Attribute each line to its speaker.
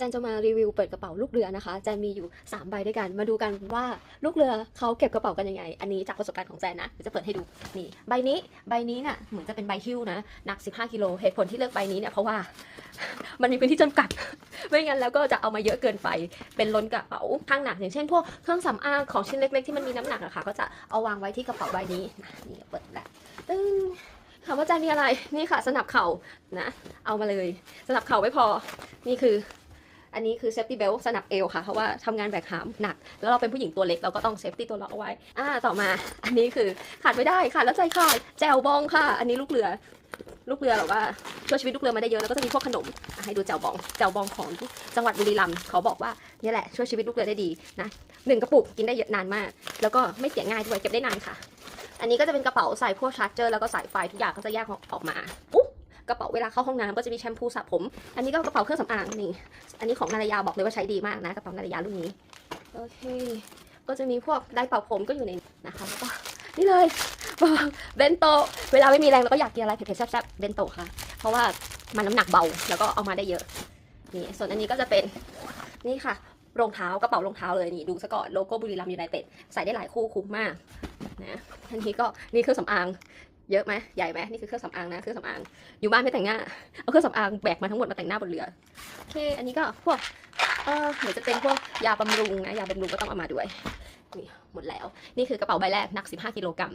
Speaker 1: จนจะมารีวิวเปิดกระเป๋าลูกเรือนะคะแจนมีอยู่ 3 ใบด้วยกัน มาดูกันว่าลูกเรือเขาเก็บกระเป๋ากันยังไง อันนี้จากประสบการณ์ของแจนนะเดี๋ยวจะเปิดให้ดูนี่ใบนี้ใบนี้น่ะเหมือนจะเป็นใบหิ้วนะหนัก 15กิโลเหตุผลที่เลือกใบนี้เนี่ยเพราะว่า มันมีพื้นที่จำกัด ไม่งั้นแล้วก็จะเอามาเยอะเกินไป เป็นล้นกระเป๋าข้างหนักอย่างเช่นพวกเครื่องสำอางของชิ้นเล็ก ๆ ที่มันมีน้ำหนักอะค่ะ ก็จะเอาวางไว้ที่กระเป๋าใบนี้นะนี่เปิดแล้วตึ้งถามว่าแจนมีอะไรนี่ค่ะ สนับเข่านะ เอามาเลย สนับเข่าไม่พอนี่คือ อันนี้คือเซฟตี้เบลสนับเอวค่ะ เพราะว่าทำงานแบกหามหนัก แล้วเราเป็นผู้หญิงตัวเล็กเราก็ต้องเซฟตี้ตัวเราเอาไว้ อ่า ต่อมา อันนี้คือขาดไม่ได้ค่ะ แล้วใจขาดแจวบองค่ะ อันนี้ลูกเรือ ลูกเรือแบบว่าช่วยชีวิตลูกเรือมาได้เยอะ แล้วก็จะมีพวกขนม ให้ดูแจวบอง แจวบองของจังหวัดบุรีรัมย์เขาบอกว่าเนี่ยแหละช่วยชีวิตลูกเรือได้ดีนะหนึ่งกระปุกกินได้เยอะนานมาก แล้วก็ไม่เสียง่ายด้วยเก็บได้นานค่ะ อันนี้ก็จะเป็นกระเป๋าใส่พวกชาร์จเจอร์แล้วก็สายไฟทุกอย่างก็จะแยกออกมาอุ๊บ กระเป๋าเวลาเข้าห้องน้ำก็จะมีแชมพูสระผม อันนี้ก็กระเป๋าเครื่องสำอางนี่ อันนี้ของนารยาบอกเลยว่าใช้ดีมากนะกระเป๋านารยารุ่นนี้ โอเค ก็จะมีพวกไดร์เป่าผมก็อยู่ในนะคะแล้วก็นี่เลยเบนโตเวลาไม่มีแรงแล้วก็อยากกินอะไรเผ็ดๆแซ่บๆเบนโตค่ะ เพราะว่ามันน้ำหนักเบาแล้วก็เอามาได้เยอะนี่ส่วนอันนี้ก็จะเป็นนี่ค่ะรองเท้ากระเป๋ารองเท้าเลยนี่ดูซะก่อนโลโก้บุรีรัมย์ยูไนเต็ดใส่ได้หลายคู่คุ้มมากนะอันนี้ก็นี่เครื่องสำอาง เยอะไหมใหญ่ไหมนี่คือเครื่องสำอางนะเครื่องสำอางอยู่บ้านไม่แต่งหน้าเอาเครื่องสำอางแบกมาทั้งหมดมาแต่งหน้าบนเรือโอเคอันนี้ก็พวกเออเหมือนจะเป็นพวกยาบำรุงนะยาบำรุงก็ต้องเอามาด้วยนี่หมดแล้ว นี่คือกระเป๋าใบแรกหนัก 15 กิโลกรัม